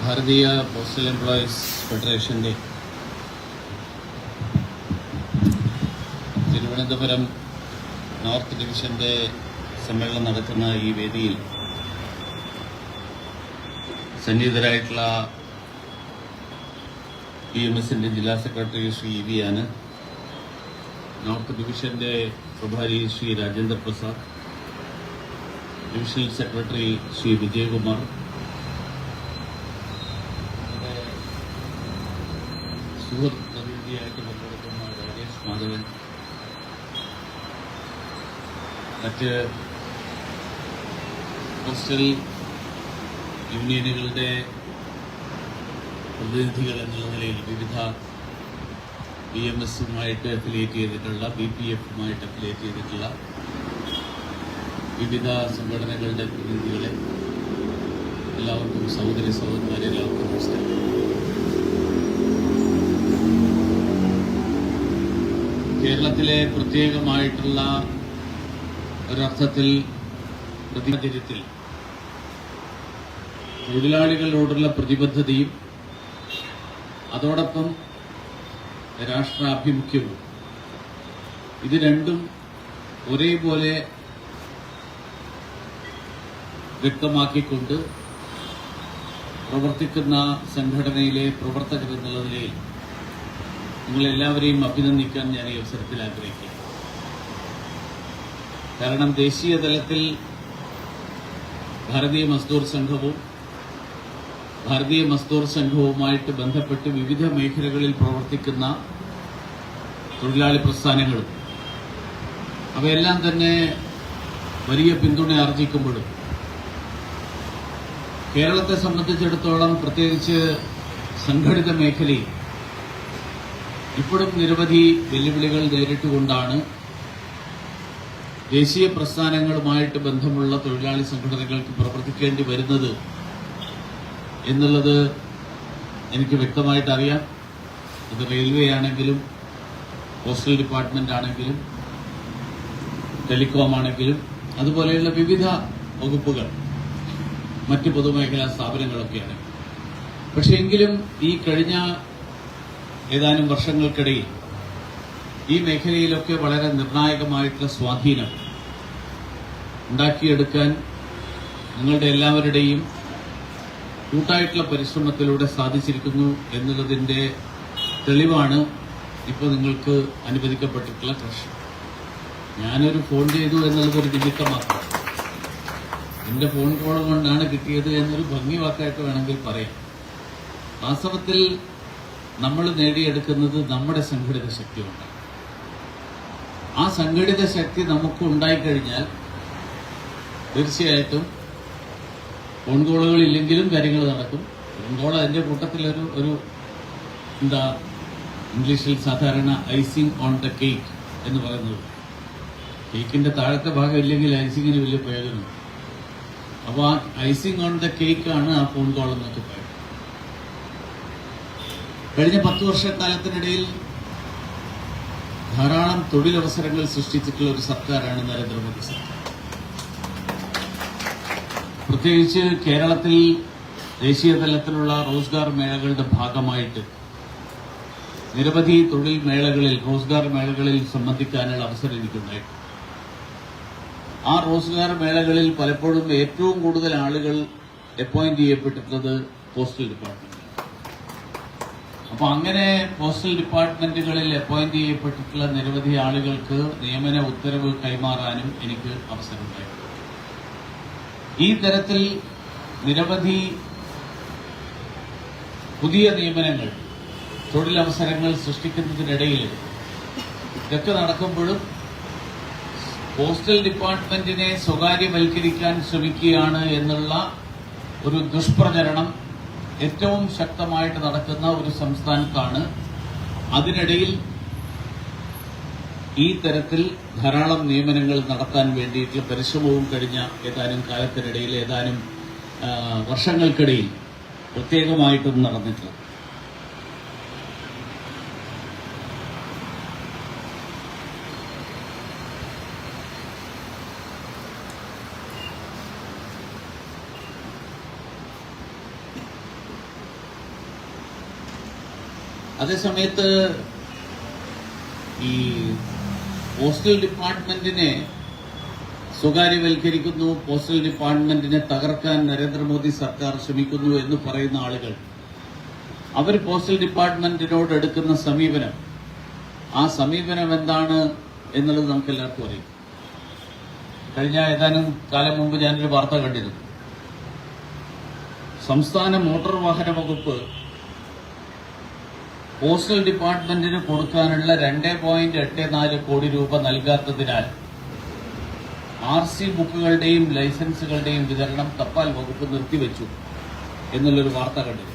ഭാരതീയ postal employees ഫെഡറേഷന്റെ Thiruvananthapuram north ഡിവിഷന്റെ സമ്മേളനം നടക്കുന്ന ഈ വേദിയിൽ സന്നിഹിതരായിട്ടുള്ള പി എം എസിന്റെ ജില്ലാ സെക്രട്ടറി ശ്രീ ഇ വി ആന് നോർത്ത് ഡിവിഷന്റെ പ്രഭാരി ശ്രീ രാജേന്ദ്ര പ്രസാദ് ഡിവിഷണൽ സെക്രട്ടറി ശ്രീ വിജയകുമാർ സുഹൃത്ത് പ്രതിനിധിയായിട്ട് പങ്കെടുക്കുന്ന രാജേഷ് മാധവൻ. മറ്റ് പോസ്റ്റൽ യൂണിയനുകളുടെ പ്രതിനിധികൾ എന്നുള്ള നിലയിൽ വിവിധ ബി എം എസുമായിട്ട് അഫിലിയേറ്റ് ചെയ്തിട്ടുള്ള ബി പി എഫുമായിട്ട് അഫിലിയേറ്റ് ചെയ്തിട്ടുള്ള വിവിധ സംഘടനകളുടെ പ്രതിനിധികളെ എല്ലാവർക്കും സഹോദരി സഹോദരന്മാരെ എല്ലാവർക്കും നമസ്കാരം. കേരളത്തിലെ പ്രത്യേകമായിട്ടുള്ള ഒരർത്ഥത്തിൽ പ്രതിബദ്ധത്തിൽ തൊഴിലാളികളോടുള്ള പ്രതിബദ്ധതയും അതോടൊപ്പം രാഷ്ട്രാഭിമുഖ്യവും. ഇത് രണ്ടും ഒരേപോലെ വ്യക്തമാക്കിക്കൊണ്ട് പ്രവർത്തിക്കുന്ന സംഘടനയിലെ പ്രവർത്തകർ എന്നുള്ള നിലയിൽ നിങ്ങളെല്ലാവരെയും അഭിനന്ദിക്കാൻ ഞാൻ ഈ അവസരത്തിൽ ആഗ്രഹിക്കുന്നു. കാരണം ദേശീയ തലത്തിൽ ഭാരതീയ മസ്ദൂർ സംഘവും ഭാരതീയ മസ്ദൂർ സംഘവുമായിട്ട് ബന്ധപ്പെട്ട് വിവിധ മേഖലകളിൽ പ്രവർത്തിക്കുന്ന തൊഴിലാളി പ്രസ്ഥാനങ്ങളും അവയെല്ലാം തന്നെ വലിയ പിന്തുണ ആർജിക്കുമ്പോഴും കേരളത്തെ സംബന്ധിച്ചിടത്തോളം പ്രത്യേകിച്ച് സംഘടിത മേഖലയിൽ ഇപ്പോഴും നിരവധി വെല്ലുവിളികൾ നേരിട്ടുകൊണ്ടാണ് ദേശീയ പ്രസ്ഥാനങ്ങളുമായിട്ട് ബന്ധമുള്ള തൊഴിലാളി സംഘടനകൾക്ക് പ്രവർത്തിക്കേണ്ടി വരുന്നത് എന്നുള്ളത് എനിക്ക് വ്യക്തമായിട്ട് അറിയാം അത് റെയിൽവേ ആണെങ്കിലും പോസ്റ്റൽ ഡിപ്പാർട്ട്മെന്റ് ആണെങ്കിലും ടെലികോം ആണെങ്കിലും അതുപോലെയുള്ള വിവിധ വകുപ്പുകൾ മറ്റ് പൊതുമേഖലാ സ്ഥാപനങ്ങളൊക്കെയാണ്. പക്ഷെ എങ്കിലും ഈ കഴിഞ്ഞ ഏതാനും വർഷങ്ങൾക്കിടയിൽ ഈ മേഖലയിലൊക്കെ വളരെ നിർണായകമായിട്ടുള്ള സ്വാധീനം ഉണ്ടാക്കിയെടുക്കാൻ നിങ്ങളുടെ എല്ലാവരുടെയും കൂട്ടായിട്ടുള്ള പരിശ്രമത്തിലൂടെ സാധിച്ചിരിക്കുന്നു എന്നുള്ളതിന്റെ തെളിവാണ് ഇപ്പോൾ നിങ്ങൾക്ക് അനുവദിക്കപ്പെട്ടിട്ടുള്ള കൃഷി. ഞാനൊരു ഫോൺ ചെയ്തു എന്നുള്ളത് ഒരു നിമിത്തം മാത്രം. എന്റെ ഫോൺ കോൾ കൊണ്ടാണ് കിട്ടിയത് എന്നൊരു ഭംഗി വാക്കായിട്ട് വേണമെങ്കിൽ പറയാം. വാസ്തവത്തിൽ നമ്മൾ നേടിയെടുക്കുന്നത് നമ്മുടെ സംഘടിത ശക്തി കൊണ്ടാണ് ആ സംഘടിത ശക്തി നമുക്ക് ഉണ്ടായിക്കഴിഞ്ഞാൽ തീർച്ചയായിട്ടും ഫോൺ കോളുകൾ ഇല്ലെങ്കിലും കാര്യങ്ങൾ നടക്കും. ഫോൺ കോൾ അതിന്റെ കൂട്ടത്തിലൊരു ഒരു എന്താ ഇംഗ്ലീഷിൽ സാധാരണ ഐസിങ് ഓൺ ദ കേക്ക് എന്ന് പറയുന്നത്. കേക്കിന്റെ താഴത്തെ ഭാഗം ഇല്ലെങ്കിൽ ഐസിങ്ങിന് വലിയ പ്രയോജനമുണ്ട് അപ്പോൾ ആ ഐസിങ് ഓൺ ദ കേക്കാണ് ആ ഫോൺ എന്നൊക്കെ പറയുന്നത്. കഴിഞ്ഞ പത്ത് വർഷക്കാലത്തിനിടയിൽ ധാരാളം തൊഴിലവസരങ്ങൾ സൃഷ്ടിച്ചിട്ടുള്ള ഒരു സർക്കാരാണ് നരേന്ദ്രമോദി സർക്കാർ പ്രത്യേകിച്ച് കേരളത്തിൽ ദേശീയ തലത്തിലുള്ള റോസ്ഗാർ മേളകളുടെ ഭാഗമായിട്ട് നിരവധി തൊഴിൽ മേളകളിൽ റോസ്ഗാർ മേളകളിൽ സംബന്ധിക്കാനുള്ള അവസരം എനിക്കുണ്ടായിട്ടുണ്ട് ആ റോസ്ഗാർ മേളകളിൽ പലപ്പോഴും ഏറ്റവും കൂടുതൽ ആളുകൾ അപ്പോയിന്റ് ചെയ്യപ്പെട്ടിട്ടുള്ളത് പോസ്റ്റൽ ഡിപ്പാർട്ട്മെന്റ്. അപ്പൊ അങ്ങനെ പോസ്റ്റൽ ഡിപ്പാർട്ട്മെന്റുകളിൽ അപ്പോയിന്റ് ചെയ്യപ്പെട്ടിട്ടുള്ള നിരവധി ആളുകൾക്ക് നിയമന ഉത്തരവ് കൈമാറാനും എനിക്ക് അവസരമുണ്ടായി. ഈ തരത്തിൽ നിരവധി പുതിയ നിയമനങ്ങൾ തൊഴിലവസരങ്ങൾ സൃഷ്ടിക്കുന്നതിനിടയിൽ ഇതൊക്കെ നടക്കുമ്പോഴും പോസ്റ്റൽ ഡിപ്പാർട്ട്മെന്റിനെ സ്വകാര്യവൽക്കരിക്കാൻ ശ്രമിക്കുകയാണ് എന്നുള്ള ഒരു ദുഷ്പ്രചരണം ഏറ്റവും ശക്തമായിട്ട് നടക്കുന്ന ഒരു സംസ്ഥാനത്താണ്. അതിനിടയിൽ ഈ തരത്തിൽ ധാരാളം നിയമനങ്ങൾ നടത്താൻ വേണ്ടിയിട്ടുള്ള പരിശ്രമവും കഴിഞ്ഞ ഏതാനും കാലത്തിനിടയിൽ ഏതാനും വർഷങ്ങൾക്കിടയിൽ പ്രത്യേകമായിട്ടും നടന്നിട്ടുള്ളത് അതേസമയത്ത് ഈ പോസ്റ്റൽ ഡിപ്പാർട്ട്മെന്റിനെ സ്വകാര്യവൽക്കരിക്കുന്നു പോസ്റ്റൽ ഡിപ്പാർട്ട്മെന്റിനെ തകർക്കാൻ നരേന്ദ്രമോദി സർക്കാർ ശ്രമിക്കുന്നു എന്ന് പറയുന്ന ആളുകൾ. അവർ പോസ്റ്റൽ ഡിപ്പാർട്ട്മെന്റിനോട് എടുക്കുന്ന സമീപനം. ആ സമീപനം എന്താണ് എന്നുള്ളത് നമുക്ക് എല്ലാവർക്കും അറിയാം. കഴിഞ്ഞ ഏതാനും കാലം മുമ്പ് ഞാനൊരു വാർത്ത കണ്ടിരുന്നു. സംസ്ഥാന മോട്ടോർ വാഹന വകുപ്പ് പോസ്റ്റൽ ഡിപ്പാർട്ട്മെന്റിന് കൊടുക്കാനുള്ള രണ്ട് പോയിന്റ് എട്ട് നാല് കോടി രൂപ നൽകാത്തതിനാൽ ആർ സി ബുക്കുകളുടെയും ലൈസൻസുകളുടെയും വിതരണം തപാൽ വകുപ്പ് നിർത്തിവെച്ചു എന്നുള്ളൊരു വാർത്ത കണ്ടു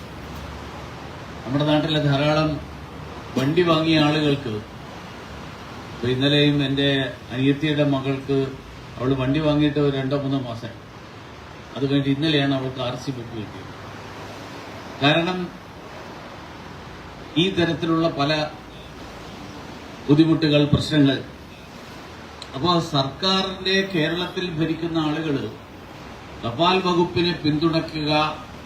നമ്മുടെ നാട്ടിലെ ധാരാളം വണ്ടി വാങ്ങിയ ആളുകൾക്ക് ഇന്നലെയും എന്റെ അനിയത്തിയുടെ മകൾക്ക് അവൾ വണ്ടി വാങ്ങിയിട്ട് ഒരു രണ്ടോ മൂന്നോ മാസം. അത് കഴിഞ്ഞ് ഇന്നലെയാണ് അവൾക്ക് ആർ സി ബുക്ക് കിട്ടിയത്. കാരണം ഈ തരത്തിലുള്ള പല ബുദ്ധിമുട്ടുകൾ പ്രശ്നങ്ങൾ. അപ്പോൾ സർക്കാരിന്റെ കേരളത്തിൽ ഭരിക്കുന്ന ആളുകൾ തപാൽ വകുപ്പിനെ പിന്തുണയ്ക്കുക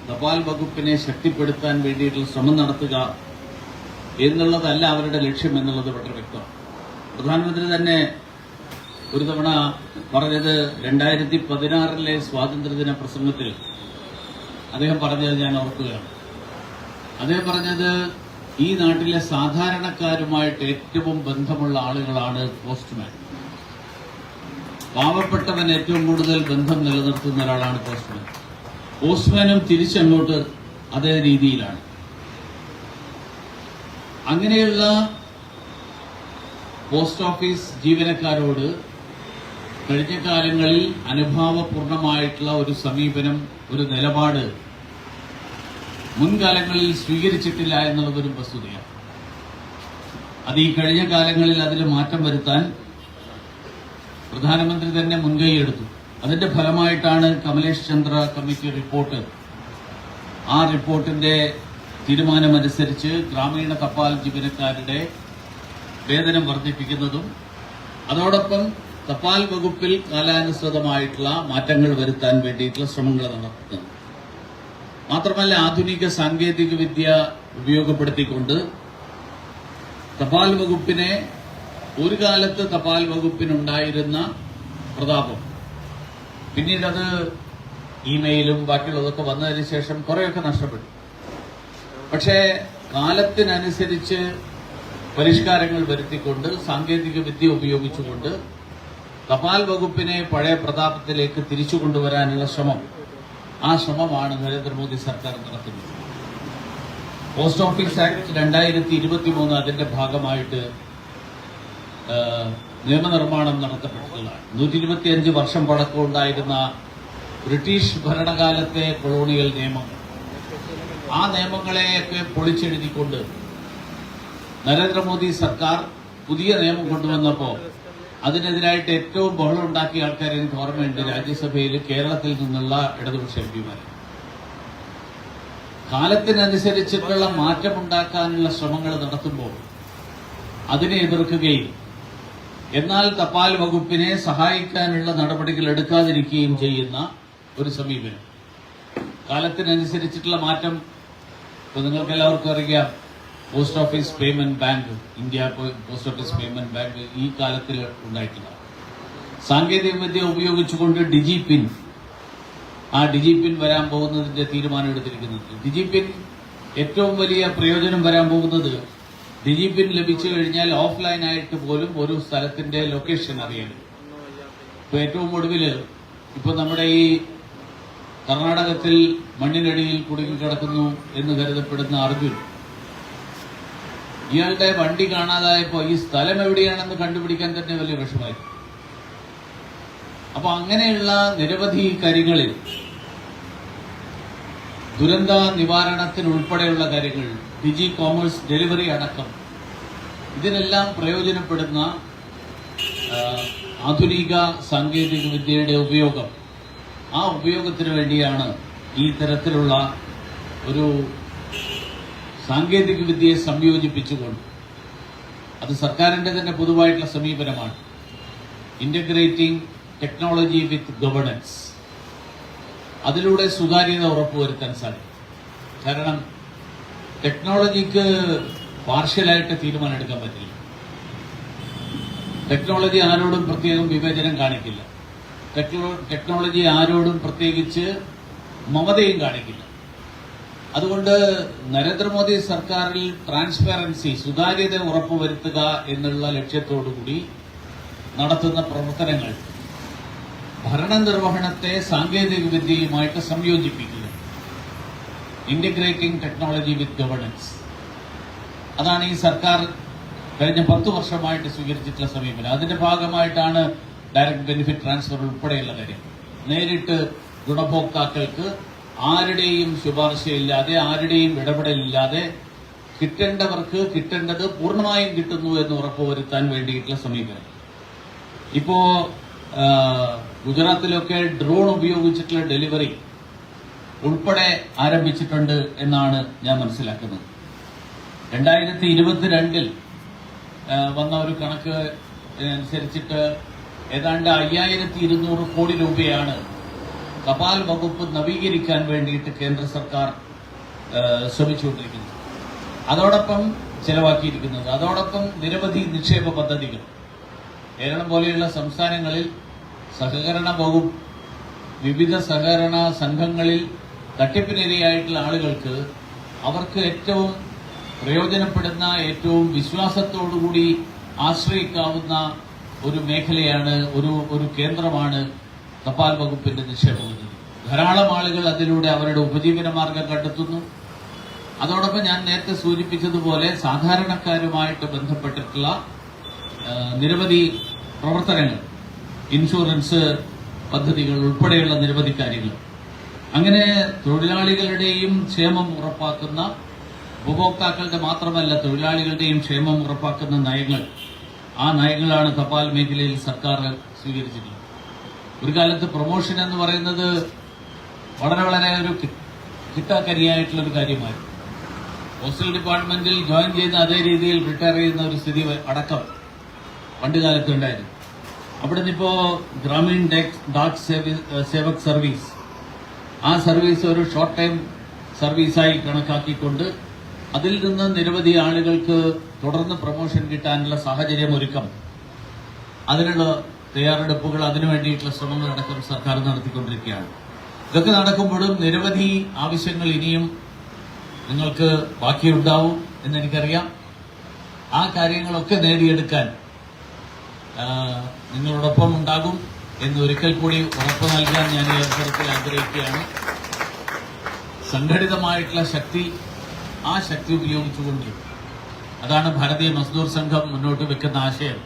തപാൽ വകുപ്പിനെ ശക്തിപ്പെടുത്താൻ വേണ്ടിയിട്ടുള്ള ശ്രമം നടത്തുക എന്നുള്ളതല്ല അവരുടെ ലക്ഷ്യം എന്നുള്ളത് വളരെ വ്യക്തമാണ്. പ്രധാനമന്ത്രി തന്നെ ഒരു തവണ പറഞ്ഞത് രണ്ടായിരത്തി പതിനാറിലെ സ്വാതന്ത്ര്യദിന പ്രസംഗത്തിൽ അദ്ദേഹം പറഞ്ഞത് ഞാൻ ഓർക്കുകയാണ്. അദ്ദേഹം പറഞ്ഞത് ഈ നാട്ടിലെ സാധാരണക്കാരുമായിട്ട് ഏറ്റവും ബന്ധമുള്ള ആളുകളാണ് പോസ്റ്റ്മാൻ. പാവപ്പെട്ടവൻ ഏറ്റവും കൂടുതൽ ബന്ധം നിലനിർത്തുന്ന ഒരാളാണ് പോസ്റ്റ്മാൻ. പോസ്റ്റ്മാനും തിരിച്ചങ്ങോട്ട് അതേ രീതിയിലാണ്. അങ്ങനെയുള്ള പോസ്റ്റ് ഓഫീസ് ജീവനക്കാരോട് കഴിഞ്ഞ കാലങ്ങളിൽ അനുഭാവപൂർണമായിട്ടുള്ള ഒരു സമീപനം ഒരു നിലപാട് മുൻകാലങ്ങളിൽ സ്വീകരിച്ചിട്ടില്ല എന്നുള്ളതൊരു വസ്തുതയാണ്. അത് ഈ കഴിഞ്ഞ കാലങ്ങളിൽ അതിൽ മാറ്റം വരുത്താൻ പ്രധാനമന്ത്രി തന്നെ മുൻകൈ എടുത്തു. അതിന്റെ ഫലമായിട്ടാണ് കമലേഷ് ചന്ദ്ര കമ്മിറ്റി റിപ്പോർട്ട്. ആ റിപ്പോർട്ടിന്റെ തീരുമാനമനുസരിച്ച് ഗ്രാമീണ തപാൽ ജീവനക്കാരുടെ വേതനം വർദ്ധിപ്പിക്കുന്നതും അതോടൊപ്പം തപാൽ വകുപ്പിൽ കാലാനുസൃതമായിട്ടുള്ള മാറ്റങ്ങൾ വരുത്താൻ വേണ്ടിയിട്ടുള്ള ശ്രമങ്ങൾ നടത്തുന്നത്. മാത്രമല്ല ആധുനിക സാങ്കേതിക വിദ്യ ഉപയോഗപ്പെടുത്തിക്കൊണ്ട് തപാൽ വകുപ്പിനെ ഒരു കാലത്ത് തപാൽ വകുപ്പിനുണ്ടായിരുന്ന പ്രതാപം. പിന്നീട് അത് ഇമെയിലും ബാക്കിയുള്ളതൊക്കെ വന്നതിന് ശേഷം കുറെയൊക്കെ നഷ്ടപ്പെട്ടു. പക്ഷേ കാലത്തിനനുസരിച്ച് പരിഷ്കാരങ്ങൾ വരുത്തിക്കൊണ്ട് സാങ്കേതിക വിദ്യ ഉപയോഗിച്ചുകൊണ്ട് തപാൽ വകുപ്പിനെ പഴയ പ്രതാപത്തിലേക്ക് തിരിച്ചു കൊണ്ടുവരാനുള്ള ശ്രമം ആ ശ്രമമാണ് നരേന്ദ്രമോദി സർക്കാർ നടത്തുന്നത്. പോസ്റ്റ് ഓഫീസ് ആക്ട് രണ്ടായിരത്തി ഇരുപത്തി മൂന്ന് അതിന്റെ ഭാഗമായിട്ട് നിയമനിർമ്മാണം നടത്തപ്പെട്ടതാണ്. നൂറ്റി ഇരുപത്തിയഞ്ച് വർഷം പഴക്കമുണ്ടായിരുന്ന ബ്രിട്ടീഷ് ഭരണകാലത്തെ കൊളോണിയൽ നിയമങ്ങൾ ആ നിയമങ്ങളെയൊക്കെ പൊളിച്ചെഴുതിക്കൊണ്ട് നരേന്ദ്രമോദി സർക്കാർ പുതിയ നിയമം കൊണ്ടുവന്നപ്പോൾ അതിനെതിരായിട്ട് ഏറ്റവും ബഹളം ഉണ്ടാക്കിയ ആൾക്കാരെ എനിക്ക് ഓർമ്മയുണ്ട്. രാജ്യസഭയിൽ കേരളത്തിൽ നിന്നുള്ള ഇടതുപക്ഷ എം പിമാർ കാലത്തിനനുസരിച്ചിട്ടുള്ള മാറ്റമുണ്ടാക്കാനുള്ള ശ്രമങ്ങൾ നടത്തുമ്പോൾ അതിനെ എതിർക്കുകയും എന്നാൽ തപാൽ വകുപ്പിനെ സഹായിക്കാനുള്ള നടപടികൾ എടുക്കാതിരിക്കുകയും ചെയ്യുന്ന ഒരു സമീപനം. കാലത്തിനനുസരിച്ചിട്ടുള്ള മാറ്റം ഇപ്പൊ നിങ്ങൾക്ക് എല്ലാവർക്കും അറിയാം. Post office payment bank India post office payment bank ഈ കാലത്തിൽ ഉണ്ടായിട്ടില്ല. സാങ്കേതിക വിദ്യ ഉപയോഗിച്ചുകൊണ്ട് ഡിജി പിൻ ആ ഡിജി പിൻ വരാൻ പോകുന്നതിന്റെ തീരുമാനം എടുത്തിരിക്കുന്നത്. ഡിജി പിൻ ഏറ്റവും വലിയ പ്രയോജനം വരാൻ പോകുന്നത് ഡിജി പിൻ ലഭിച്ചു കഴിഞ്ഞാൽ ഓഫ്ലൈൻ ആയിട്ട് പോലും ഒരു സ്ഥലത്തിന്റെ ലൊക്കേഷൻ അറിയാൻ. ഇപ്പൊ ഏറ്റവും ഒടുവിൽ ഇപ്പൊ നമ്മുടെ ഈ കർണാടകത്തിൽ മണ്ണിനടിയിൽ കുടുങ്ങിക്കിടക്കുന്നു എന്ന് കരുതപ്പെടുന്ന അർജുൻ ഇയാളുടെ വണ്ടി കാണാതായപ്പോ ഈ സ്ഥലം എവിടെയാണെന്ന് കണ്ടുപിടിക്കാൻ തന്നെ വലിയ വിഷമായി അപ്പൊ അങ്ങനെയുള്ള നിരവധി കാര്യങ്ങളിൽ ദുരന്ത നിവാരണത്തിനുൾപ്പെടെയുള്ള കാര്യങ്ങൾ ഡിജി കോമേഴ്സ് ഡെലിവറി അടക്കം ഇതിനെല്ലാം പ്രയോജനപ്പെടുന്ന ആധുനിക സാങ്കേതിക വിദ്യയുടെ ഉപയോഗം. ആ ഉപയോഗത്തിന് വേണ്ടിയാണ് ഈ തരത്തിലുള്ള ഒരു സാങ്കേതിക വിദ്യയെ സംയോജിപ്പിച്ചുകൊണ്ട് അത് സർക്കാരിന്റെ തന്നെ പൊതുവായിട്ടുള്ള സമീപനമാണ്. ഇന്റഗ്രേറ്റിംഗ് ടെക്നോളജി വിത്ത് ഗവേണൻസ് അതിലൂടെ സുതാര്യത ഉറപ്പുവരുത്താൻ സാധിക്കും. കാരണം ടെക്നോളജിക്ക് പാർഷ്യലായിട്ട് തീരുമാനം എടുക്കാൻ പറ്റില്ല. ടെക്നോളജി ആരോടും പ്രത്യേകം വിവേചനം കാണിക്കില്ല. ടെക്നോളജി ആരോടും പ്രത്യേകിച്ച് മമതയും കാണിക്കില്ല. അതുകൊണ്ട് നരേന്ദ്രമോദി സർക്കാരിൽ ട്രാൻസ്പെറൻസി സുതാര്യത ഉറപ്പുവരുത്തുക എന്നുള്ള ലക്ഷ്യത്തോടുകൂടി നടത്തുന്ന പ്രവർത്തനങ്ങൾ ഭരണനിർവഹണത്തെ സാങ്കേതിക വിദ്യയുമായിട്ട് സംയോജിപ്പിക്കുക. ഇന്റഗ്രേറ്റിംഗ് ടെക്നോളജി വിത്ത് ഗവേണൻസ് അതാണ് ഈ സർക്കാർ കഴിഞ്ഞ പത്ത് വർഷമായിട്ട് സ്വീകരിച്ചിട്ടുള്ള സമീപനം. അതിന്റെ ഭാഗമായിട്ടാണ് ഡയറക്ട് ബെനിഫിറ്റ് ട്രാൻസ്ഫർ ഉൾപ്പെടെയുള്ള കാര്യം. നേരിട്ട് ഗുണഭോക്താക്കൾക്ക് ആരുടെയും ശുപാർശയില്ലാതെ ആരുടെയും ഇടപെടലില്ലാതെ കിട്ടേണ്ടവർക്ക് കിട്ടേണ്ടത് പൂർണമായും കിട്ടുന്നു എന്ന് ഉറപ്പുവരുത്താൻ വേണ്ടിയിട്ടുള്ള സമീപനം. ഇപ്പോ ഗുജറാത്തിലൊക്കെ ഡ്രോൺ ഉപയോഗിച്ചിട്ടുള്ള ഡെലിവറി ഉൾപ്പെടെ ആരംഭിച്ചിട്ടുണ്ട് എന്നാണ് ഞാൻ മനസ്സിലാക്കുന്നത്. രണ്ടായിരത്തി ഇരുപത്തിരണ്ടിൽ വന്ന ഒരു കണക്ക് അനുസരിച്ചിട്ട് ഏതാണ്ട് അയ്യായിരത്തി ഇരുന്നൂറ് കോടി രൂപയാണ് തപാൽ വകുപ്പ് നവീകരിക്കാൻ വേണ്ടിയിട്ട് കേന്ദ്ര സർക്കാർ ശ്രമിച്ചുകൊണ്ടിരിക്കുന്നത് അതോടൊപ്പം ചെലവാക്കിയിരിക്കുന്നത് അതോടൊപ്പം നിരവധി നിക്ഷേപ പദ്ധതികൾ. കേരളം പോലെയുള്ള സംസ്ഥാനങ്ങളിൽ സഹകരണ വകുപ്പ് വിവിധ സഹകരണ സംഘങ്ങളിൽ തട്ടിപ്പിനിരയായിട്ടുള്ള ആളുകൾക്ക് അവർക്ക് ഏറ്റവും പ്രയോജനപ്പെടുന്ന ഏറ്റവും വിശ്വാസത്തോടുകൂടി ആശ്രയിക്കാവുന്ന ഒരു മേഖലയാണ് ഒരു ഒരു കേന്ദ്രമാണ് തപാൽ വകുപ്പിന്റെ നിക്ഷേപ ധാരാളം ആളുകൾ അതിലൂടെ അവരുടെ ഉപജീവന മാർഗം കണ്ടെത്തുന്നു. അതോടൊപ്പം ഞാൻ നേരത്തെ സൂചിപ്പിച്ചതുപോലെ സാധാരണക്കാരുമായിട്ട് ബന്ധപ്പെട്ടിട്ടുള്ള നിരവധി പ്രവർത്തനങ്ങൾ ഇൻഷുറൻസ് പദ്ധതികൾ ഉൾപ്പെടെയുള്ള നിരവധി കാര്യങ്ങൾ. അങ്ങനെ തൊഴിലാളികളുടെയും ക്ഷേമം ഉറപ്പാക്കുന്ന ഉപഭോക്താക്കളുടെ മാത്രമല്ല തൊഴിലാളികളുടെയും ക്ഷേമം ഉറപ്പാക്കുന്ന നയങ്ങൾ. ആ നയങ്ങളാണ് തപാൽ മേഖലയിൽ സർക്കാർ സ്വീകരിച്ചിട്ടുള്ളത്. ഒരു കാലത്ത് പ്രൊമോഷൻ എന്ന് പറയുന്നത് വളരെ വളരെ ഒരു കിട്ടാക്കരിയായിട്ടുള്ള ഒരു കാര്യമായിരുന്നു. പോസ്റ്റൽ ഡിപ്പാർട്ട്മെന്റിൽ ജോയിൻ ചെയ്ത അതേ രീതിയിൽ റിട്ടയർ ചെയ്യുന്ന ഒരു സ്ഥിതി അടക്കം പണ്ട് കാലത്ത് ഉണ്ടായിരുന്നു. അവിടെ നിന്നിപ്പോ ഗ്രാമീൺ ഡാക് സേവക് സർവീസ്. ആ സർവീസ് ഒരു ഷോർട്ട് ടൈം സർവീസായി കണക്കാക്കിക്കൊണ്ട് അതിൽ നിന്ന് നിരവധി ആളുകൾക്ക് തുടർന്ന് പ്രൊമോഷൻ കിട്ടാനുള്ള സാഹചര്യം ഒരുക്കം അതിനുള്ള തയ്യാറെടുപ്പുകൾ അതിനു വേണ്ടിയിട്ടുള്ള ശ്രമങ്ങൾ അടക്കം സർക്കാർ നടത്തിക്കൊണ്ടിരിക്കുകയാണ്. ഇതൊക്കെ നടക്കുമ്പോഴും നിരവധി ആവശ്യങ്ങൾ ഇനിയും നിങ്ങൾക്ക് ബാക്കിയുണ്ടാവും എന്നെനിക്കറിയാം. ആ കാര്യങ്ങളൊക്കെ നേടിയെടുക്കാൻ നിങ്ങളോടൊപ്പം ഉണ്ടാകും എന്ന് ഒരിക്കൽ കൂടി ഉറപ്പ് നൽകാൻ ഞാൻ ഈ അവസരത്തിൽ ആഗ്രഹിക്കുകയാണ്. സംഘടിതമായിട്ടുള്ള ശക്തി ആ ശക്തി ഉപയോഗിച്ചുകൊണ്ട് അതാണ് ഭാരതീയ മസ്ദൂർ സംഘം മുന്നോട്ട് വെക്കുന്ന ആശയം.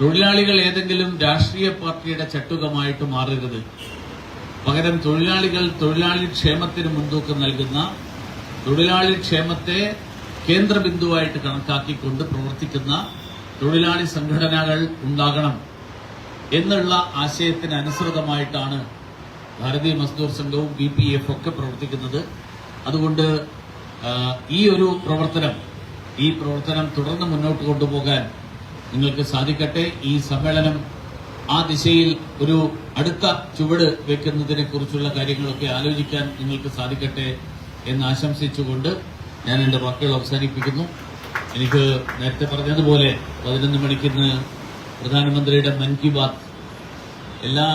തൊഴിലാളികൾ ഏതെങ്കിലും രാഷ്ട്രീയ പാർട്ടിയുടെ ചട്ടുകമായിട്ട് മാറരുത്. പകരം തൊഴിലാളികൾ തൊഴിലാളി ക്ഷേമത്തിന് മുൻതൂക്കം നൽകുന്ന തൊഴിലാളി ക്ഷേമത്തെ കേന്ദ്രബിന്ദുവായിട്ട് കണക്കാക്കിക്കൊണ്ട് പ്രവർത്തിക്കുന്ന തൊഴിലാളി സംഘടനകൾ ഉണ്ടാകണം എന്നുള്ള ആശയത്തിന് അനുസൃതമായിട്ടാണ് ഭാരതീയ മസ്ദൂർ സംഘവും ബി പി എഫ് ഒക്കെ പ്രവർത്തിക്കുന്നത്. അതുകൊണ്ട് ഈ ഒരു പ്രവർത്തനം ഈ പ്രവർത്തനം തുടർന്ന് മുന്നോട്ട് കൊണ്ടുപോകാൻ നിങ്ങൾക്ക് സാധിക്കട്ടെ. ഈ സമ്മേളനം ആ ദിശയിൽ ഒരു അടുത്ത ചുവട് വെക്കുന്നതിനെ കുറിച്ചുള്ള കാര്യങ്ങളൊക്കെ ആലോചിക്കാൻ നിങ്ങൾക്ക് സാധിക്കട്ടെ എന്ന് ആശംസിച്ചുകൊണ്ട് ഞാൻ എന്റെ വാക്കുകൾ അവസാനിപ്പിക്കുന്നു. എനിക്ക് നേരത്തെ പറഞ്ഞതുപോലെ പതിനൊന്ന് മണിക്കിന്ന് പ്രധാനമന്ത്രിയുടെ മൻ കി ബാത്ത് എല്ലാ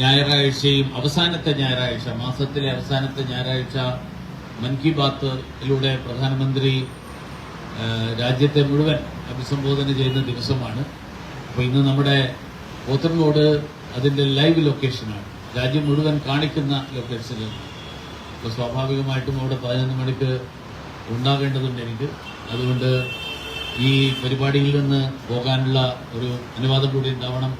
ഞായറാഴ്ചയും അവസാനത്തെ ഞായറാഴ്ച മാസത്തിലെ അവസാനത്തെ ഞായറാഴ്ച മൻ കി ബാത്തിലൂടെ പ്രധാനമന്ത്രി രാജ്യത്തെ മുഴുവൻ അഭിസംബോധന ചെയ്യുന്ന ദിവസമാണ്. അപ്പോൾ ഇന്ന് നമ്മുടെ പോത്തൻകോട് അതിന്റെ ലൈവ് ലൊക്കേഷനാണ്. രാജ്യം മുഴുവൻ കാണിക്കുന്ന ലൊക്കേഷനിൽ. അപ്പോൾ സ്വാഭാവികമായിട്ടും അവിടെ പതിനൊന്ന് മണിക്ക് ഉണ്ടാകേണ്ടതുണ്ട് എനിക്ക്. അതുകൊണ്ട് ഈ പരിപാടിയിൽ നിന്ന് പോകാനുള്ള ഒരു അനുവാദം കൂടി ഉണ്ടാവണം.